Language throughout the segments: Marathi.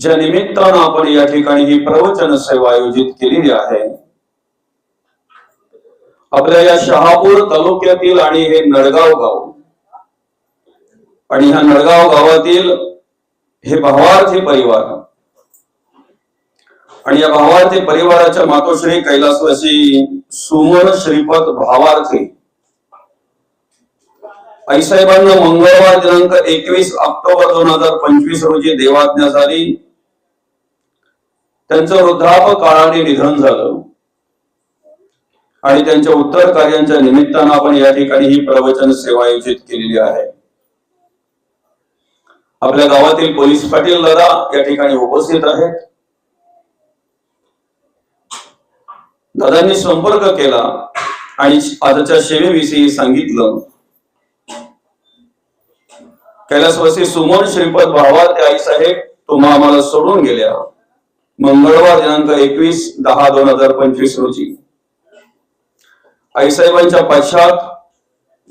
ज्या निमित्तानं आपण या ठिकाणी ही प्रवचन सेवा आयोजित केलेली आहे आपल्या या शहापूर तालुक्यातील आणि हे नडगाव गाव आणि ह्या नडगाव गावातील हे भावार्थी परिवार आणि या भावार्थी परिवाराच्या मातोश्री कैलासवासी सुमन श्रीपद भावार्थी आईसाहेबांना मंगळवार दिनांक एकवीस ऑक्टोबर दोन हजार पंचवीस रोजी देवाज्ञा झाली. त्यांचं वृद्धाप काळाने निधन झालं. आणि त्यांच्या उत्तर कार्यांच्या निमित्तानं आपण या ठिकाणी ही प्रवचन सेवा आयोजित केलेली आहे. आपल्या गावातील पोलीस पाटील दादा या ठिकाणी उपस्थित आहेत. दादांनी संपर्क केला आणि आजच्या सेवेविषयी सांगितलं. कैलासवासी सुमन श्रीपद भावा त्या आई साहेब तुम्हा आम्हाला सोडून गेल्या. मंगळवार दिनांक एकवीस दहा दोन हजार पंचवीस रोजी. आईसाहेबांच्या पश्चात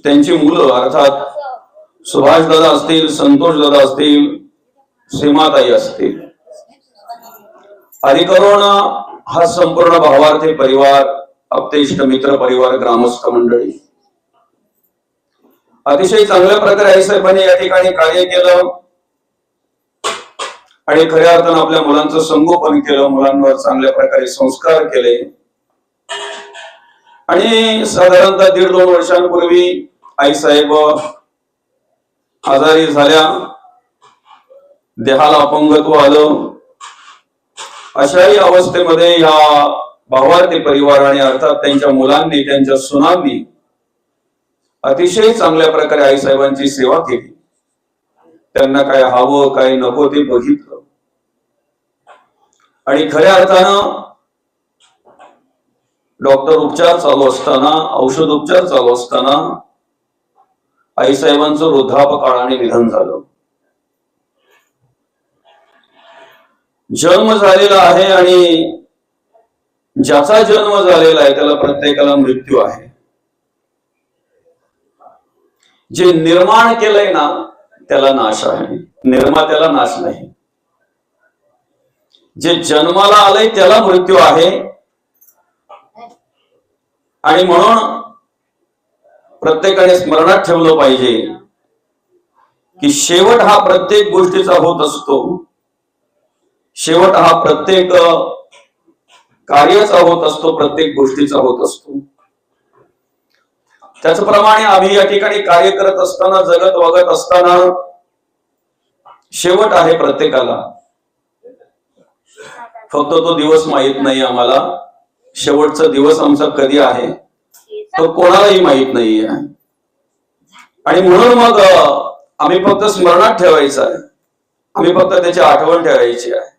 त्यांची मुलं अर्थात सुभाष दादा असतील संतोष दादा असतील सीमाताई असतील. अधिकरून हा संपूर्ण भावार्थी परिवार अपतेष्ट मित्र परिवार ग्रामस्थ मंडळी. अतिशय चांगल्या प्रकारे आईसाहेबांनी या ठिकाणी कार्य केलं. आणि खऱ्या अर्थानं आपल्या मुलांचं संगोपन केलं मुलांवर चांगल्या प्रकारे संस्कार केले. आणि साधारणतः दीड दोन वर्षांपूर्वी आईसाहेब आजारी झाल्या. देहाला अपंगत्व आलं. अशाही अवस्थेमध्ये या भावार्थी परिवार आणि अर्थात त्यांच्या मुलांनी त्यांच्या सुनांनी अतिशय चांगल्या प्रकारे आईसाहेबांची सेवा केली. त्यांना काय हवं काय नको ते बघितलं. आणि खऱ्या अर्थानं डॉक्टर उपचार चालू असताना औषध उपचार चालू असताना आईसाहेबांचं वृद्धाप काळाने निधन झालं. जन्म झालेला आहे आणि ज्याचा जन्म झालेला आहे त्याला प्रत्येकाला मृत्यू आहे. जे निर्माण केलंय ना त्याला नाश आहे. निर्मात्याला नाश नाही. जे जन्माला आलंय त्याला मृत्यू आहे. आणि म्हणून प्रत्येकाने स्मरणात ठेवलं पाहिजे की शेवट हा प्रत्येक गोष्टीचा होत असतो. शेवट हा प्रत्येक कार्याचा होत असतो प्रत्येक गोष्टीचा होत असतो. त्याचप्रमाणे आम्ही या ठिकाणी कार्य करत असताना जगत वागत असताना शेवट आहे प्रत्येकाला. फक्त तो दिवस माहीत नाही आम्हाला. शेवटचा दिवस आमचा कधी आहे तो कोणालाही माहीत आहे आणि म्हणून मग आम्ही फक्त स्मरणात ठेवायचं आहे. आम्ही फक्त त्याची आठवण ठेवायची आहे.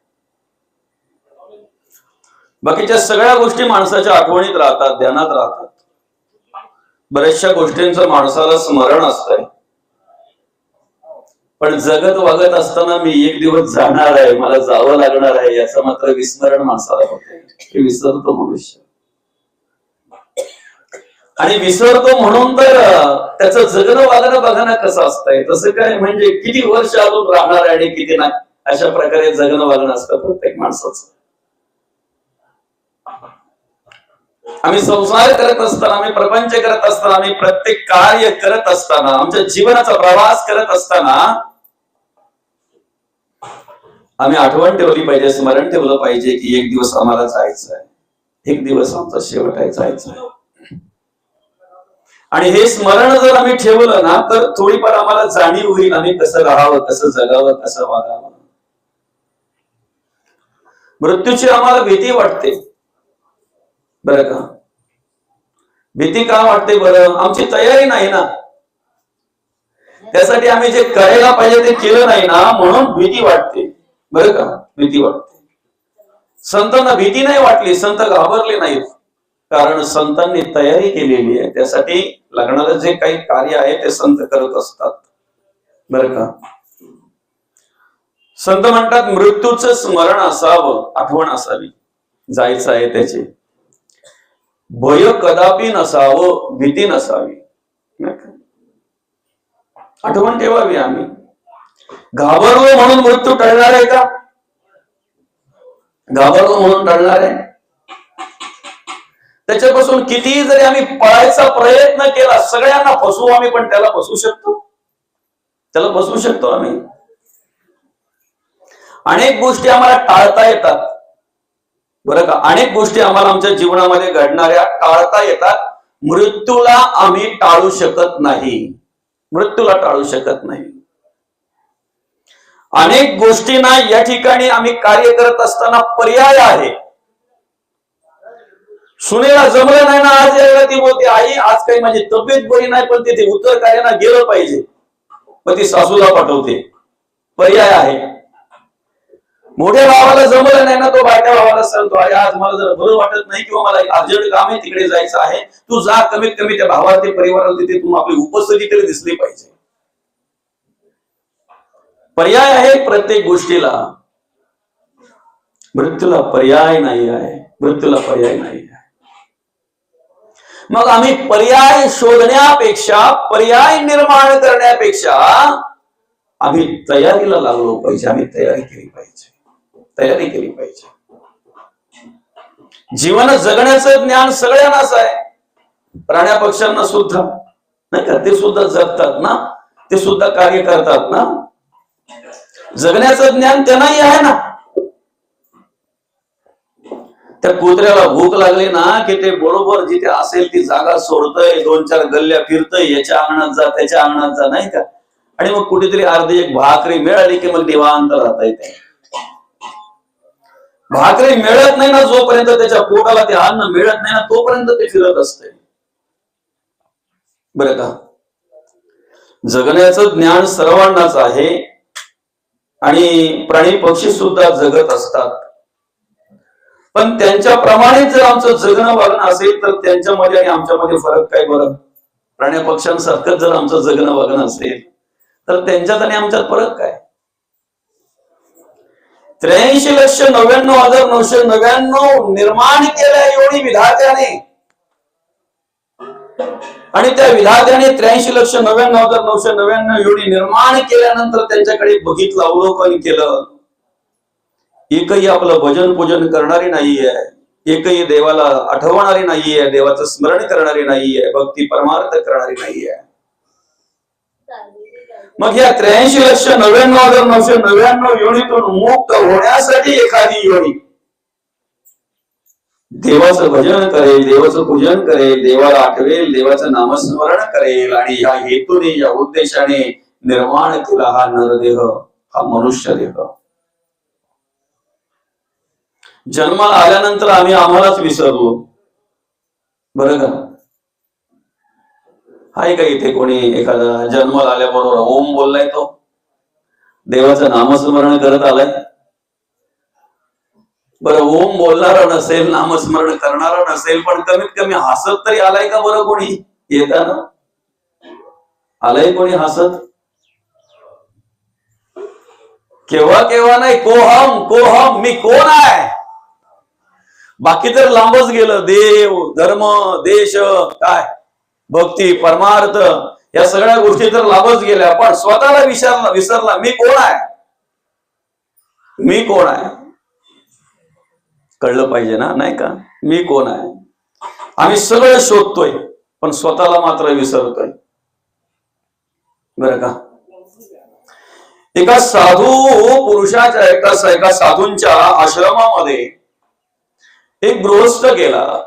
बाकीच्या सगळ्या गोष्टी माणसाच्या आठवणीत राहतात ध्यानात राहतात. बऱ्याचशा गोष्टींचं माणसाला स्मरण असतंय. पण जगत वागत असताना मी एक दिवस जाणार आहे मला जावं लागणार आहे याचं मात्र विस्मरण माणसाला होते विसरतो मनुष्य. आणि विसरतो म्हणून तर त्याच त्याचं जगणं वागणं बघणं कसं असतंय. तसं काय म्हणजे किती वर्ष अजून राहणार आहे आणि किती नाही. अशा प्रकारे जगणं वागणं असतं प्रत्येक माणसाचं. आम्ही संसार करत असताना आम्ही प्रपंच करत असताना आम्ही प्रत्येक कार्य करत असताना आमच्या जीवनाचा प्रवास करत असताना आम्ही आठवण ठेवली पाहिजे स्मरण ठेवलं पाहिजे की एक दिवस आम्हाला जायचं आहे. एक दिवस आमचा शेवट आहे जायचं आहे. आणि हे स्मरण जर आम्ही ठेवलं ना तर थोडीफार आम्हाला जाणीव होईल आम्ही कसं राहावं कसं जगावं कसं वागावं. मृत्यूची आम्हाला भीती वाटते. बरं का? भीती का वाटते बरं? आमची तयारी नाही ना. त्यासाठी आम्ही जे करायला पाहिजे ते केलं नाही ना म्हणून भीती वाटते. बरं का? भीती वाटते. संतांना भीती नाही वाटली संत घाबरले नाहीत. कारण संतांनी तयारी केलेली आहे. त्यासाठी लग्नाला जे काही कार्य आहे ते संत करत असतात. बरं का? संत म्हणतात मृत्यूचं स्मरण असावं आठवण असावी. जायचं आहे त्याचे. भय कदापि नसावं भीती नसावी. आठवण ठेवावी आम्ही. घाबरलो म्हणून मृत्यू टळणार आहे का? घाबरलो म्हणून टळणार आहे? त्याच्यापासून कितीही जरी आम्ही पळायचा प्रयत्न केला सगळ्यांना फसवू आम्ही पण त्याला फसवू शकतो? त्याला फसवू शकतो आम्ही. अनेक गोष्टी आम्हाला टाळता येतात. बरं का? अनेक गोष्टी आम्हाला आमच्या जीवनामध्ये घडणाऱ्या टाळता येतात. मृत्यूला आम्ही टाळू शकत नाही. मृत्यूला टाळू शकत नाही. अनेक गोष्टींना या ठिकाणी आम्ही कार्य करत असताना पर्याय आहे. सुनेला जमलं नाही ना आज यायला ती बोलते आई आज काही माझी तब्येत बरी नाही पण तिथे उत्तर कार्याला गेलं पाहिजे. पण ती सासूला पाठवते. पर्याय आहे. मोठ्या भावाला जमलं नाही ना तो बायका भावाला सांगतो अरे आज मला जर बरं वाटत नाही किंवा मला अर्जंट काम आहे तिकडे जायचं आहे. तू जा कमीत कमी त्या भावाला ते परिवाराला तिथे तू आपली उपस्थिती तरी दिसली पाहिजे. पर्याय आहे प्रत्येक गोष्टीला. मृत्यूला पर्याय नाही आहे. मृत्यूला पर्याय नाही आहे. मग आम्ही पर्याय शोधण्यापेक्षा पर्याय निर्माण करण्यापेक्षा आम्ही तयारीला लागलो पाहिजे आम्ही तयारी केली पाहिजे. तयारी केली पाहिजे. जीवन जगण्याचं ज्ञान सगळ्यांनाच आहे. प्राण्या पक्ष्यांना सुद्धा. नाही का? ते सुद्धा जगतात ना? ते सुद्धा कार्य करतात ना? जगण्याचं ज्ञान त्यांनाही आहे ना? त्या कुत्र्याला भूक लागली ना की ते बरोबर जिथे असेल ती जागा सोडतय दोन चार गल्ल्या फिरतय याच्या अंगणात जा त्याच्या अंगणात जा नाही का? आणि मग कुठेतरी अर्धी एक भाकरी मिळाली की मग निवांत राहता येते भाकरी मिळत नाही ना जोपर्यंत त्याच्या पोटाला ते अन्न मिळत नाही ना तोपर्यंत ते फिरत असते. बरं का? जगण्याचं ज्ञान सर्वांनाच आहे आणि प्राणी पक्षी सुद्धा जगत असतात. पण त्यांच्याप्रमाणे जर आमचं जगणं वागणं असेल तर त्यांच्यामध्ये आणि आमच्यामध्ये फरक काय बरं? प्राण्या पक्ष्यांसारखं जर आमचं जगणं वागणं असेल तर त्यांच्यात आणि आमच्यात फरक काय? त्र्याऐंशी लक्ष नव्याण्णव हजार नऊशे नव्याण्णव निर्माण केल्या एवढी विधात्याने. आणि त्या विधात्याने त्र्याऐंशी लक्ष नव्याण्णव हजार नऊशे नव्याण्णव एवढी निर्माण केल्यानंतर त्यांच्याकडे बघितलं अवलोकन केलं. एकही आपलं भजन पूजन करणारी नाहीये. एकही देवाला आठवणारी नाहीये देवाचं स्मरण करणारी नाहीये भक्ती परमार्थ करणारी नाहीये. मग या त्र्याऐंशी लक्ष नव्याण्णव हजार नऊशे नव्याण्णव योनीतून मुक्त होण्यासाठी एखादी योनी. देवाचं भजन करेल देवाचं पूजन करेल देवाला आठवेल देवाचं नामस्मरण करेल आणि या हेतूने या उद्देशाने निर्माण केला हा नरदेह हा मनुष्य देह. जन्माला आल्यानंतर आम्ही आम्हालाच विसरलो. बरं का? आहे का इथे कोणी एखादा जन्माला आल्याबरोबर ओम बोललाय तो? देवाचं नामस्मरण करत आलाय? बरं ओम बोलणारा नसेल नामस्मरण करणारा नसेल पण कमीत कमी हसत तरी आलाय का बरं कोणी? येताना? आलाय कोणी हसत? केव्हा केव्हा नाही कोहम कोहम मी कोण आहे? बाकी तर लांबच गेलं. देव धर्म देश काय? भक्ती परमार्थ या सगळ्या गोष्टी तर लाभच गेल्या पण स्वतःला विसरला विसरला मी कोण आहे? मी कोण आहे? कळलं पाहिजे ना नाही का? मी कोण आहे? आम्ही सगळं शोधतोय पण स्वतःला मात्र विसरतोय. बरं का? एका साधू पुरुषाच्या एका एका साधूंच्या आश्रमामध्ये एक गृहस्थ गेला.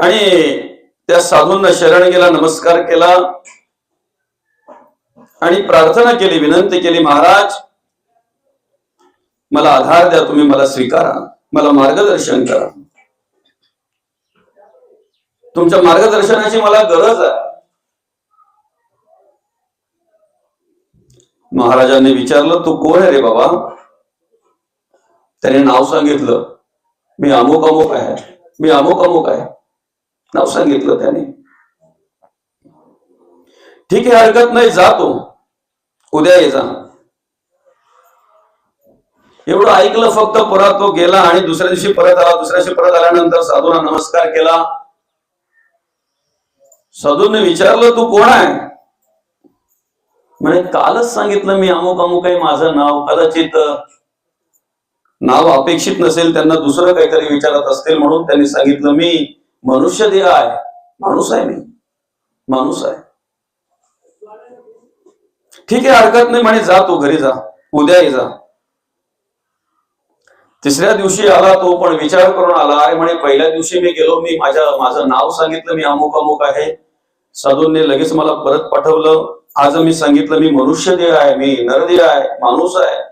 आणि त्या साधूंना शरण गेला नमस्कार केला. आणि प्रार्थना केली विनंती केली महाराज मला आधार द्या तुम्ही मला स्वीकारा मला मार्गदर्शन करा. तुमच्या मार्गदर्शनाची मला गरज आहे. महाराजांनी विचारलं तू कोण आहे रे बाबा? त्याने नाव सांगितलं मी अमुक अमुक आहे मी अमुक अमुक आहे. नाव सांगितलं त्याने. ठीक आहे हरकत नाही जातो उद्या ये जा. एवढं ऐकलं फक्त परत तो गेला आणि दुसऱ्या दिवशी परत आला. दुसऱ्या दिवशी परत आल्यानंतर साधूला नमस्कार केला. साधूने विचारलं तू कोण आहे? म्हणे कालच सांगितलं मी अमुक अमुक आहे माझं नाव. कदाचित नाव अपेक्षित नसेल त्यांना दुसरं काहीतरी विचारत असतील म्हणून त्यांनी सांगितलं मी. मनुष्य देह आहे. माणूस आहे मी. माणूस आहे. ठीक आहे हरकत नाही म्हणे जा तू घरी जा. उद्या ये जा. तिसऱ्या दिवशी आला तो पण विचार करून आला अरे म्हणे पहिल्या दिवशी मी गेलो मी माझ्या माझं नाव सांगितलं मी अमुक अमुक आहे. साधूंनी लगेच मला परत पाठवलं आज मी सांगितलं मी मनुष्य देह आहे मी नरदेह आहे माणूस आहे.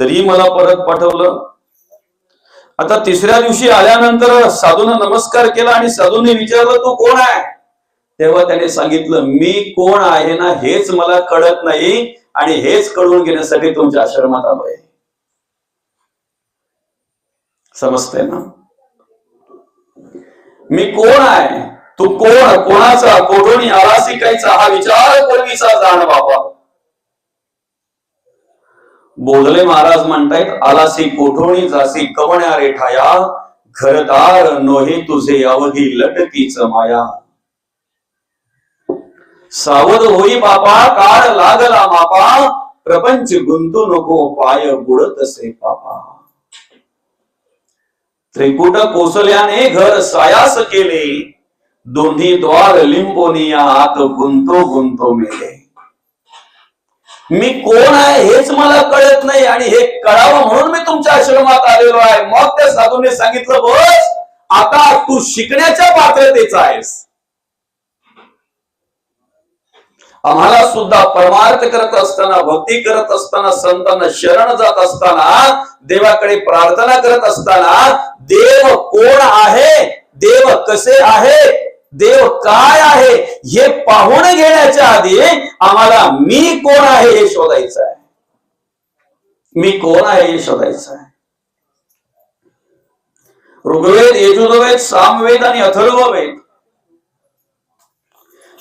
तरी मला परत पाठवलं. आता तिसऱ्या दिवशी आल्यानंतर साधूनं नमस्कार केला आणि साधूने विचारलं तू कोण आहे? तेव्हा त्याने सांगितलं मी कोण आहे ना हेच मला कळत नाही आणि हेच कळून घेण्यासाठी तुमच्या आश्रमात आलोय. समजतंय ना? मी कोण आहे? तू कोण? कोणाचा? कोठून आला शिकायचा? हा विचार पूर्वीचा जाण बाबा. बोधले महाराज म्हणतायत आलासी कोठोणी जासी कवण्या रेठाया घरदार नोहे तुझे अवधी लटकीच माया. सावध होई बापा काळ लागला मापा प्रपंच गुंतू नको पाय बुडत असे पापा. त्रिकुट कोसल्याने घर सायास केले दोन्ही द्वार लिंबोनिया आत गुंतो गुंतो मेले. मी कोण आहे हेच मला कळत नाही आणि हे कळावं म्हणून मी तुमच्या आश्रमात आलेलो आहे. मग त्या साधूने सांगितलं बस आता तू शिकण्याच्या पात्रतेचा आहेस. आम्हाला सुद्धा परमार्थ करत असताना भक्ती करत असताना संतांना शरण जात असताना देवाकडे प्रार्थना करत असताना देव कोण आहे? देव कसे आहे? देव काय आहे हे पाहून घेण्याच्या आधी आम्हाला मी कोण आहे हे शोधायचं आहे. मी कोण आहे हे शोधायचं आहे. ऋग्वेद यजुर्वेद सामवेद आणि अथर्ववेद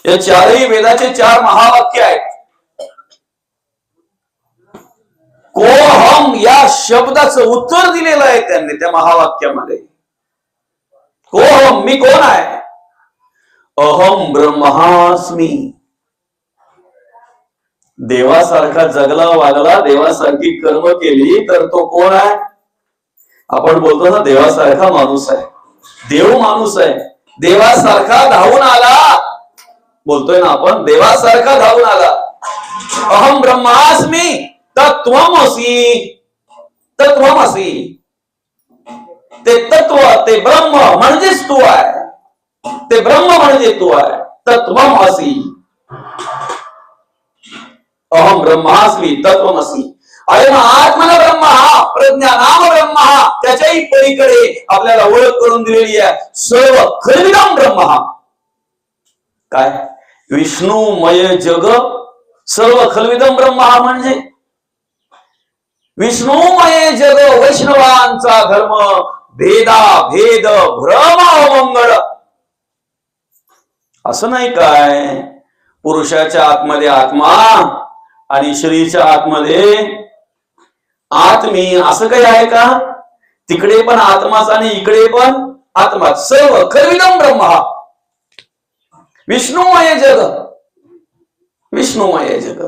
या चारही वेदाचे चार महावाक्य आहेत. कोहम या शब्दाचं उत्तर दिलेलं आहे त्यांनी त्या महावाक्यामध्ये. कोहम मी कोण आहे? अहम ब्रह्मास्मी। देवासारखा जगला वागला, देवासारखी कर्म केली तर तो कोण आहे? आपण बोलतो ना, देवासारखा माणूस आहे. देव माणूस आहे. देवासारखा धावून आला. बोलतोय ना आपण, देवासारखा धावून आला. अहम ब्रह्मास्मी। तत्वमसी तत्वमसी ते तत्व ते ब्रह्म म्हणजेच तू आहे. ते ब्रह्म म्हणजे तू आहे तत्वमसी अहम ब्रह्मास्मी तत्वमसी अरे मग आत्मन ब्रह्म हा प्रज्ञानाम ब्रह्म हा त्याच्याही पलीकडे आपल्याला ओळख करून दिलेली आहे सर्व खरविदम ब्रह्म. हा काय? विष्णुमय जग सर्व खलविदम ब्रह्म हा म्हणजे? विष्णुमय जग वैष्णवांचा धर्म भेदा भेद भ्रम असं नाही काय? पुरुषाच्या आतमध्ये आत्मा आणि स्त्रीच्या आतमध्ये आत्मी. असं काही आहे का? तिकडे पण आत्माच आणि इकडे पण आत्मा सर्व खरविदम ब्रह्मा. विष्णुमय जग. विष्णुमय जग.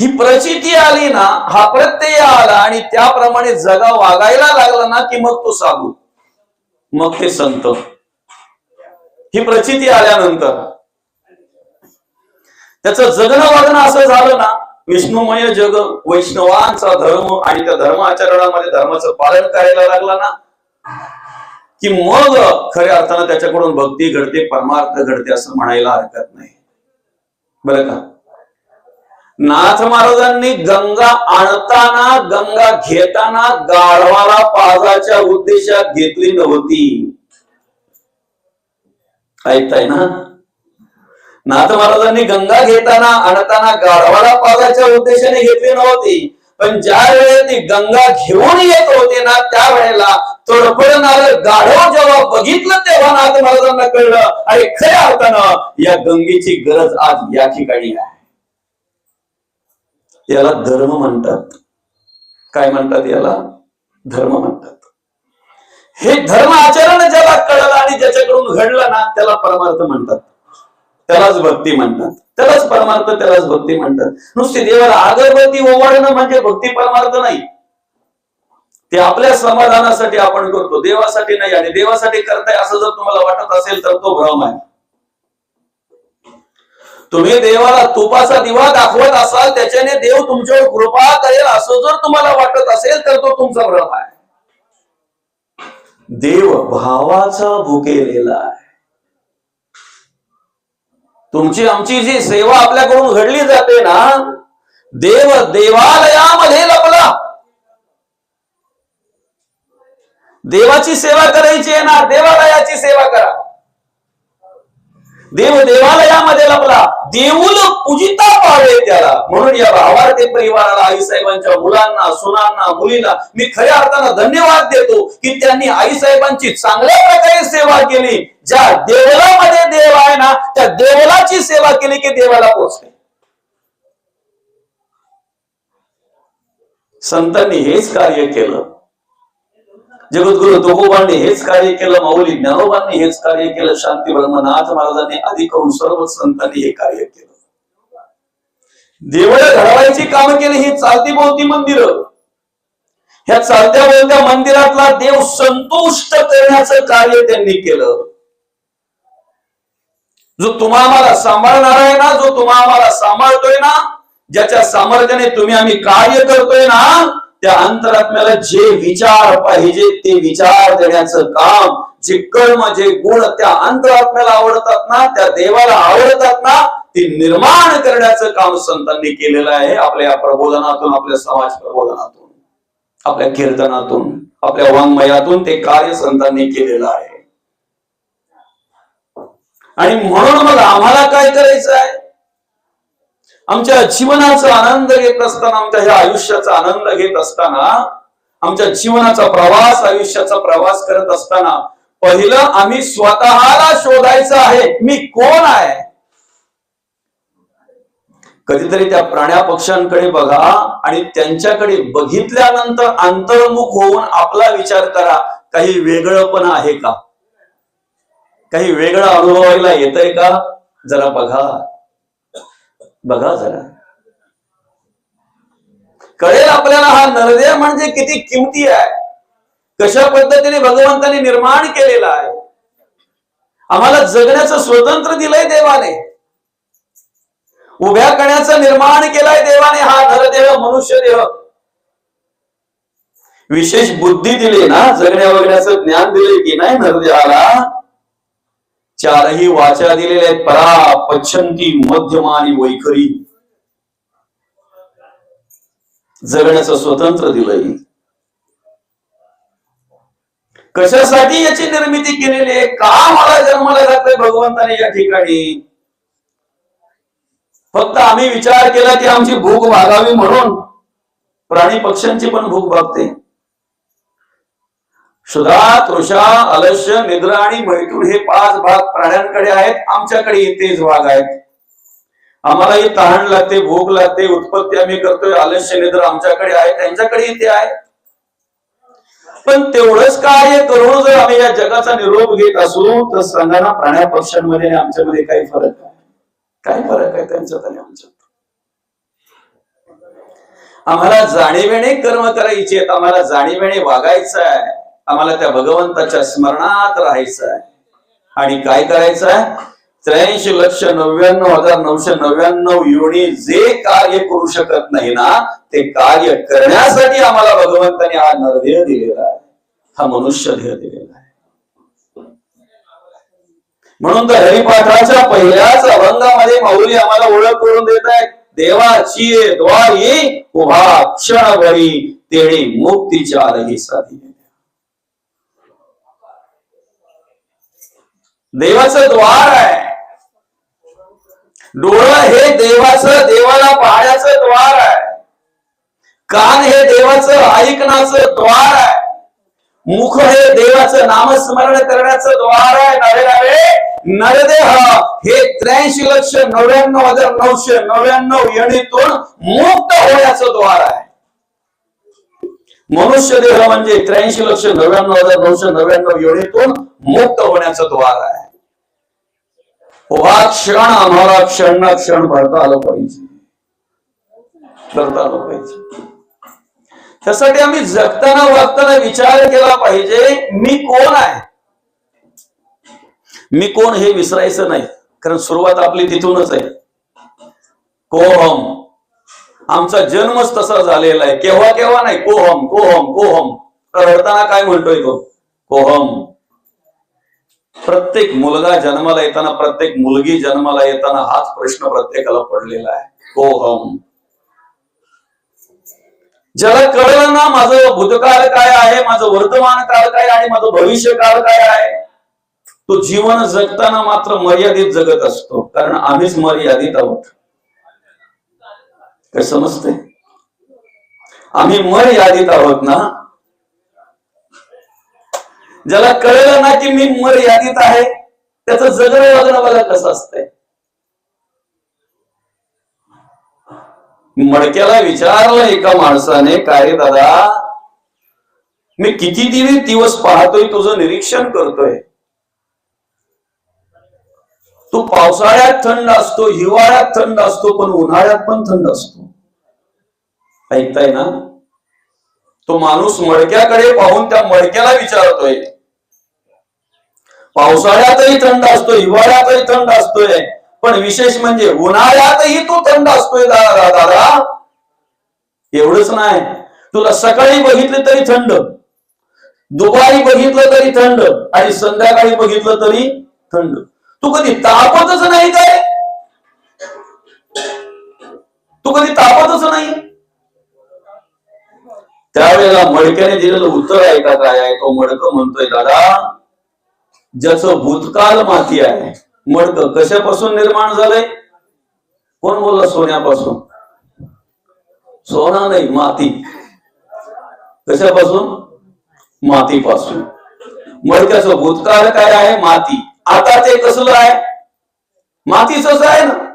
ही प्रचिती आली ना हा प्रत्यय आला आणि त्याप्रमाणे जगा वागायला लागला ना की मग तो साधू. मग ते संत. ही प्रचिती आल्यानंतर. त्याचं जगणं वागणं असं झालं ना विष्णुमय जग वैष्णवांचा धर्म आणि त्या धर्माचरणामध्ये धर्माचं पालन करायला लागला ना की मग खऱ्या अर्थानं त्याच्याकडून भक्ती घडते परमार्थ घडते असं म्हणायला हरकत नाही. बरं का? नाथ महाराजांनी गंगा आणताना गंगा घेताना गाढवाला पाजाच्या उद्देशात घेतली नव्हती. ऐकताय ना? नाथ महाराजांनी गंगा घेताना आणताना गाढवाला पाजाच्या उद्देशाने घेतली नव्हती. पण ज्या वेळेला ती गंगा घेऊन येत होते ना त्यावेळेला तडफडणार गाढव जेव्हा बघितलं तेव्हा नाथ महाराजांना कळलं आणि खऱ्या अर्थानं या गंगेची गरज आज या ठिकाणी आहे. याला धर्म म्हणतात. काय म्हणतात याला? धर्म म्हणतात. हे धर्म आचरण ज्याला कळलं आणि ज्याच्याकडून घडलं ना त्याला परमार्थ म्हणतात. त्यालाच भक्ती म्हणतात. त्यालाच परमार्थ त्यालाच भक्ती म्हणतात. नुसती देवाला अगरबत्ती ओवाळणं म्हणजे भक्ती परमार्थ नाही. ते आपल्या समाधानासाठी आपण करतो. देवासाठी नाही आणि देवासाठी करताय असं जर तुम्हाला वाटत असेल तर तो भ्रम आहे. तुम्ही देवाला तुपाचा दिवा दाखवत असाल त्याच्याने देव तुमच्यावर कृपा करेल असं जर तुम्हाला वाटत असेल तर तो तुमचा भ्रम आहे. देव भावाचा भुकेलेला आहे. तुमची आमची जी सेवा आपल्याकडून घडली जाते ना देव देवालयामध्ये लपला. देवाची सेवा करायची आहे ना देवालयाची सेवा करा. देव देवालयामध्ये लपला. देऊल पूजिता पावे त्याला. म्हणून या भावार्थी परिवाराला आईसाहेबांच्या मुलांना सुनांना मुलीला मी खऱ्या अर्थानं धन्यवाद देतो की त्यांनी आईसाहेबांची चांगल्या प्रकारे सेवा केली. ज्या देवलामध्ये देव आहे ना त्या देवलाची सेवा केली की देवाला पोचते. संतांनी हेच कार्य केलं. जगद्गुरु तुकोबांनी हेच कार्य केलं माऊली ज्ञानोबांनी हेच कार्य केलं शांती ब्रह्मनाथ महाराजांनी आधी करून सर्व संतांनी हे कार्य केलं. देवळ घडवायची काम केली ही चालती बोलती मंदिर. ह्या चालत्या बोलत्या मंदिरातला देव संतुष्ट करण्याचं कार्य त्यांनी केलं. जो तुम्हा आम्हाला सांभाळणार आहे ना जो तुम्हा आम्हाला सांभाळतोय ना ज्याच्या सामर्थ्याने तुम्ही आम्ही कार्य करतोय ना त्या अंतरात्म्याला जे विचार पाहिजे ते विचार देण्याचं काम जे कर्म जे गुण त्या अंतरात्म्याला आवडतात ना त्या देवाला आवडतात ना ते निर्माण करण्याचं काम संतांनी केलेलं आहे आपल्या या प्रबोधनातून आपल्या समाज प्रबोधनातून आपल्या कीर्तनातून आपल्या वाङ्मयातून ते कार्य संतांनी केलेलं आहे. आणि म्हणून मग आम्हाला काय करायचं आहे? आमच्या जीवनाचा आनंद घेत असताना आमच्या ह्या आयुष्याचा आनंद घेत असताना आमच्या जीवनाचा प्रवास आयुष्याचा प्रवास करत असताना पहिलं आम्ही स्वतःला शोधायचं आहे मी कोण आहे? कधीतरी त्या प्राण्या पक्ष्यांकडे बघा आणि त्यांच्याकडे बघितल्यानंतर अंतर्मुख होऊन आपला विचार करा काही वेगळंपण आहे का? काही वेगळं अनुभवायला येतंय का? जरा बघा. बघा जरा. कळेल आपल्याला हा नरदेव म्हणजे किती किमती आहे? कशा पद्धतीने भगवंताने निर्माण केलेला आहे? आम्हाला जगण्याचं स्वतंत्र दिलंय देवाने. उभ्या करण्याचं निर्माण केलाय देवाने हा नरदेह मनुष्य देह विशेष बुद्धी दिली ना जगण्या वगण्याचं ज्ञान दिले की नाही नरदेहाला? चारही वाचा दिलेल्या आहेत परा पच्छंती मध्यम आणि वैखरी. जगण्याचं स्वतंत्र दिलंय. कशासाठी याची निर्मिती केलेली आहे? का मला जन्माला घातलंय भगवंताने या ठिकाणी? फक्त आम्ही विचार केला की आमची भूक भागावी म्हणून. प्राणी पक्ष्यांची पण भूक भागते. क्षुधा तृषा अलस्य निद्रा आणि मैथून हे पाच भाग प्राण्यांकडे आहेत. आमच्याकडे तेच भाग आहेत. आम्हालाही तहान लागते भूक लागते उत्पत्ती आम्ही करतोय आलस्य निद्रा आमच्याकडे आहे त्यांच्याकडे ते आहे. पण तेवढंच कार्य करून जर आम्ही या जगाचा निरोप घेत असू तर सांगा प्राण्या पक्ष्यांमध्ये आणि आमच्यामध्ये काही फरक आहे काय फरक आहे त्यांच्यात आणि आमच्यात. आम्हाला जाणीवेने कर्म करायचे आहेत आम्हाला जाणीवेने वागायचं आहे. आम्हाला त्या भगवंताच्या स्मरणात राहायचं आहे. आणि काय करायचं आहे? त्र्याऐंशी लक्ष नव्याण्णव हजार नऊशे नव्याण्णव युनी जे कार्य करू शकत नाही ना ते कार्य करण्यासाठी आम्हाला भगवंताने हा नरदेह दिलेला आहे. हा मनुष्य देह दिलेला आहे. म्हणून तर हरिपाठाच्या पहिल्याच अभंगामध्ये माऊली आम्हाला ओळख करून देत आहे देवाची द्वारी उभा क्षणभरी तेणे मुक्तीच्या आरही साधी देवाचं द्वार आहे. डोळं हे देवाचं देवाला पाहण्याचं द्वार आहे. कान हे देवाचं ऐकण्याचं द्वार आहे. मुख हे देवाचं नामस्मरण करण्याचं द्वार आहे. नवे नवे नरदेह हे त्र्याऐंशी लक्ष नव्याण्णव हजार नऊशे नव्याण्णव येणीतून मुक्त होण्याचं द्वार आहे. मनुष्य देह म्हणजे त्र्याऐंशी लक्ष नव्याण्णव हजार नऊशे नव्याण्णव योनीतून मुक्त होण्याचं द्वार आहे. वा क्षण आम्हाला क्षण ना क्षण भरता आलं पाहिजे. करता आलं पाहिजे. त्यासाठी आम्ही जगताना वागताना विचार केला पाहिजे मी कोण आहे? मी कोण हे विसरायचं नाही कारण सुरुवात आपली तिथूनच आहे. कोहम. आमचा जन्मच तसा झालेला आहे. केव्हा केव्हा नाही कोहम कोहम कोहम. रडताना काय म्हणतोय तो? कोहम. प्रत्येक मुलगा जन्माला येताना प्रत्येक मुलगी जन्माला येताना हाच प्रश्न प्रत्येकाला पडलेला आहे. कोहम. ज्याला कळलं ना माझं भूतकाळ काय आहे माझं वर्तमान काळ काय आहे माझं भविष्य काळ काय आहे तो जीवन जगताना मात्र मर्यादित जगत असतो. कारण आम्हीच मर्यादित आहोत. काय समजते? आम्ही मर्यादित आहोत ना? ज्याला कळलं ना की मी मर्यादित आहे त्याचं जगणं वागणं बघा कसं असतंय? मडक्याला विचारलं एका माणसाने काय रे दादा? मी किती दिवस दिवस पाहतोय तुझं निरीक्षण करतोय. तू पावसाळ्यात थंड असतो हिवाळ्यात थंड असतो पण उन्हाळ्यात पण थंड असतो. ऐकताय ना? तो माणूस मडक्याकडे पाहून त्या मडक्याला विचारतोय. पावसाळ्यातही थंड असतो हिवाळ्यातही थंड असतोय. पण विशेष म्हणजे उन्हाळ्यातही तो थंड असतोय दादा दादा. एवढंच नाही. तुला सकाळी बघितलं तरी थंड. दुपारी बघितलं तरी थंड. आणि संध्याकाळी बघितलं तरी थंड. तू कधी तापतच नाही काय? तू कधी तापतच नाही? त्यावेळेला मडक्याने दिलेलं उत्तर आहे का काय आहे? तो मडक म्हणतोय दादा ज्याचं भूतकाल माती आहे मडक कशापासून निर्माण झालंय? कोण बोलला सोन्यापासून? सोना नाही माती. कशापासून? मातीपासून. मडक्याचं भूतकाळ काय आहे? माती. आता ते कसलं आहे? मातीच आहे ना.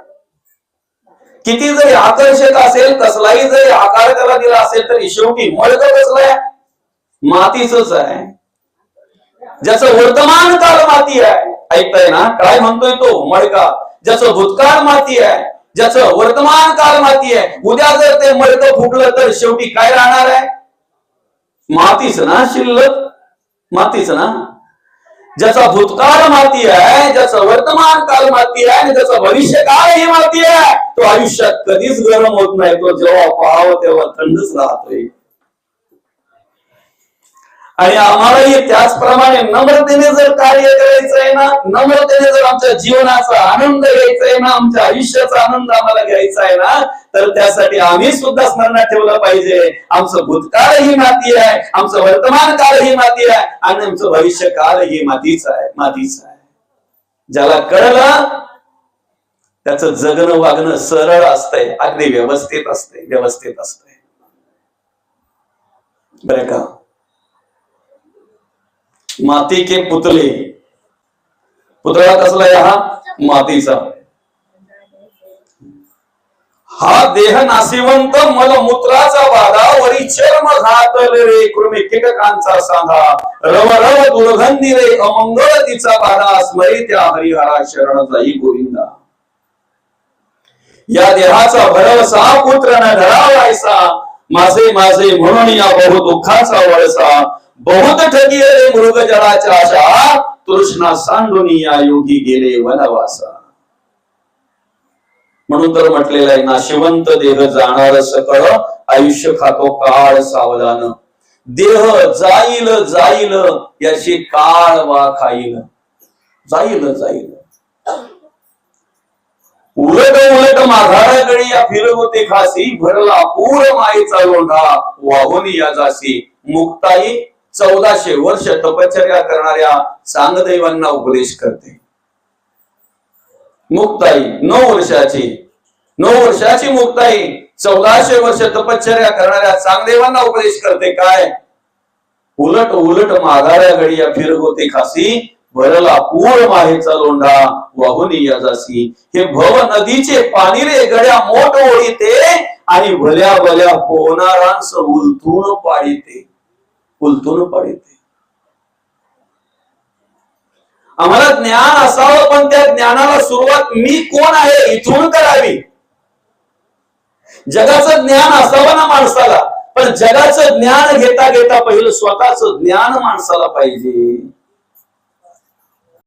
किती जरी आकर्षक असेल कसलाही जरी आकार त्याला दिला असेल तरी शेवटी मडक कसलं आहे मातीच आहे. ज्याचं वर्तमान काळ माती आहे ऐकताय ना? काय म्हणतोय तो? मडका. ज्याचं भूतकाळ माती आहे ज्याचं वर्तमान काळ माती आहे उद्या जर ते मडक फुटलं तर शेवटी काय राहणार आहे? मातीच ना शिल्लक? मातीच ना? ज्याचा भूतकाळ माती आहे ज्याचं वर्तमान काळ माती आहे आणि त्याचा भविष्य काळ ही माती आहे तो आयुष्यात कधीच गरम होत नाही तो जेव्हा पाहावं तेव्हा थंडच राहतोय. आणि आम्हालाही त्याचप्रमाणे नम्रतेने जर कार्य करायचं आहे ना नम्रतेने जर आमच्या जीवनाचा आनंद घ्यायचा आहे ना आमच्या आयुष्याचा आनंद आम्हाला घ्यायचा आहे ना तर त्यासाठी आम्ही सुद्धा स्मरणात ठेवलं पाहिजे. आमचं भूतकाळ ही माती आहे आमचं वर्तमान काळ ही माती आहे आणि आमचं भविष्य काळ ही मातीच आहे मातीच आहे. ज्याला कळलं त्याच जगणं वागणं सरळ असतंय अगदी व्यवस्थित असतंय व्यवस्थित असतंय. बरं का? माती के पुतले. पुतळा कसला आहे हा? मातीचा. हा देह नाशिवंत मलमूत्राचा बाधा वरी चर्म घातले रे. कृमी कीटकांचा सांधा. रव रव दुर्गंधी रे. अमंगळ तिचा बाधा स्मरी त्या हरिहरा शरण जाई गोविंदा. या देहाचा भरवसा पुत्र न धरावायचा. माझे माझे म्हणून या बहु दुःखाचा वळसा. बहुत ठगी रे मृग जळाच्या आशा. तृष्णा सांडून या योगी गेले वनवासा. म्हणून तर म्हटलेलं आहे ना शिवंत देह जाणार सकळ आयुष्य खातो काळ सावधान. देह जाईल जाईल याची काळ वा खाईल. जाईल जाईल. उलट उलट माघाराकडे या फिरवते खासी भरला पूर मायेचा लोंढा वाहून या जासी. मुक्ताई चौदाशे वर्ष तपश्चर्या करणाऱ्या सांगदैवांना उपदेश करते. मुक्ताई नऊ वर्षाची. नऊ वर्षाची मुक्ताई चौदाशे वर्ष तपश्चर्या करणाऱ्या चांगदेवांना उपदेश करते. काय? उलट उलट माघाऱ्या गडिया फिरगोते खासी. भरला पूर माहेचा लोंढा वाहून या जासी. हे भव नदीचे पाणी रे गड्या मोठ ओळीते आणि भल्या भल्या पोहणारांस उलथून बोलतो न पाड येते. आम्हाला ज्ञान असावं पण त्या ज्ञानाला सुरुवात मी कोण आहे इथून करावी? जगाचं ज्ञान असावं ना माणसाला पण जगाचं ज्ञान घेता घेता पहिलं स्वतःच ज्ञान माणसाला पाहिजे.